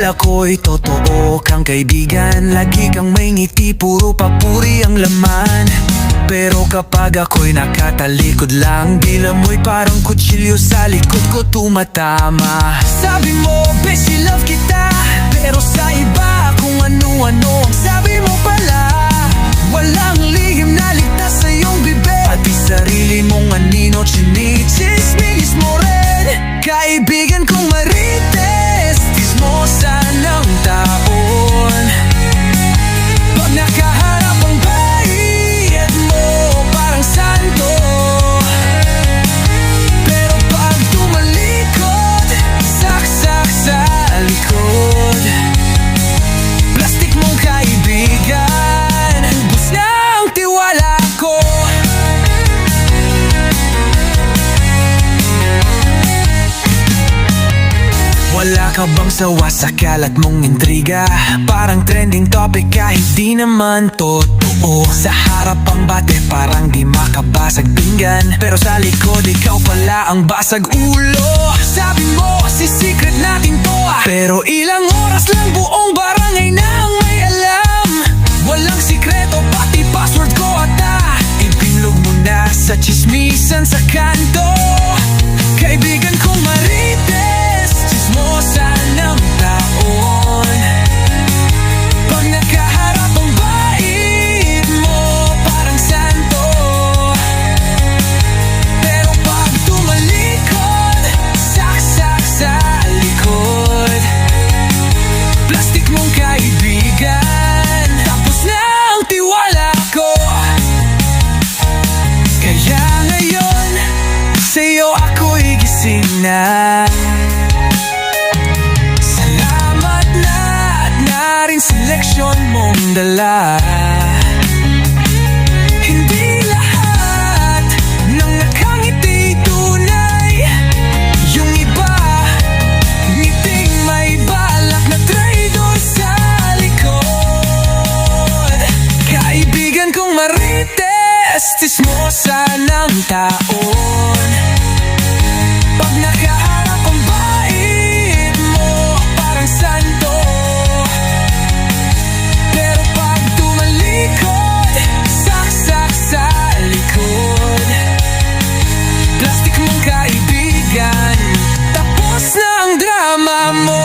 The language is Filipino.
Akala ko'y totoo kang kaibigan. Lagi kang may ngiti, puro papuri ang laman. Pero kapag ako'y nakatalikod lang Dila mo'y parang kutsilyo sa likod ko tumatama. Sabi mo, busy love kita. Pero sa iba kung ano-ano ang sabi mo pala. Walang lihim na ligtas sa iyong bibig. Pati sarili mong anino chinichismis mo rin. Kaibigan kong marites Wala ka bang sawa sa kalat mong intriga? Parang trending topic kahit di naman totoo. Sa harap ang bate parang di makabasag pinggan. Pero sa likod ikaw pala ang basag ulo. Sabi mo si secret natin to ah. Pero ilang oras lang buong barangay na ang may alam? Walang sikreto pati password ko ata Ipinlog mo na sa chismisan sa kanto na. Salamat na na rin seleksyon mong dala. Hindi lahat ng nakangiti tunay. Yung iba, ngiting may balak na traidor sa likod. Kaibigan kong marites, tismosa ng taon amor